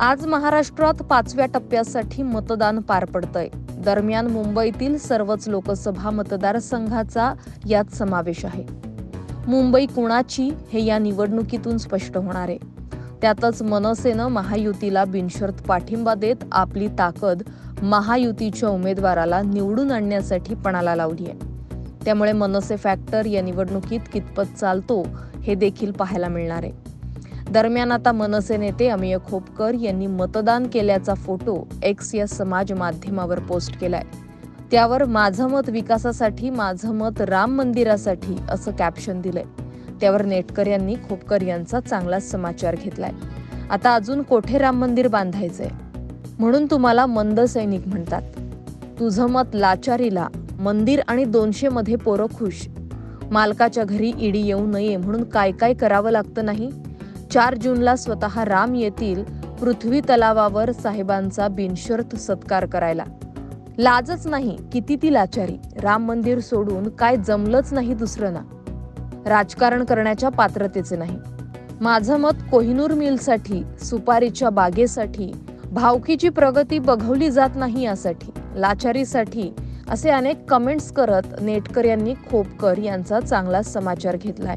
आज महाराष्ट्रात पाचव्या टप्प्यासाठी मतदान पार पडतंय. दरम्यान मुंबईतील सर्वच लोकसभा मतदारसंघाचा यात समावेश आहे. मुंबई कुणाची हे या निवडणुकीतून स्पष्ट होणार आहे. त्यातच मनसेनं महायुतीला बिनशर्त पाठिंबा देत आपली ताकद महायुतीच्या उमेदवाराला निवडून आणण्यासाठी पणाला लावली आहे. त्यामुळे मनसे फॅक्टर या निवडणुकीत कितपत चालतो हे देखील पाहायला मिळणार आहे. दरम्यान आता मनसे नेते अमिय खोपकर यांनी मतदान केल्याचा फोटो एक्स या समाज माध्यमावर पोस्ट केलाय. त्यावर माझं मत विकासासाठी माझं मत राम मंदिरासाठी असं कॅप्शन दिलंय. त्यावर नेटकर यांनी खोपकर यांचा चांगलाच समाचार घेतलाय. आता अजून कोठे राम मंदिर बांधायचंय? म्हणून तुम्हाला मंद सैनिक म्हणतात. तुझं मत लाचारीला मंदिर आणि दोनशे मध्ये पोरं खुश. मालकाच्या घरी ईडी येऊ नये म्हणून काय काय करावं लागतं नाही? चार जूनला स्वतः राम येतील पृथ्वी तलावावर साहेबांचा बिनशर्त सत्कार करायला. लाजच नाही किती ती लाचारी. राम मंदिर सोडून काय जमलंच नाही दुसरं ना. राजकारण करण्याच्या पात्रतेचे नाही. माझं मत कोहिनूर मिलसाठी सुपारीच्या बागेसाठी भावकीची प्रगती बघवली जात नाही यासाठी लाचारीसाठी असे अनेक कमेंट्स करत नेटकर यांनी खोपकर यांचा चांगला समाचार घेतलाय.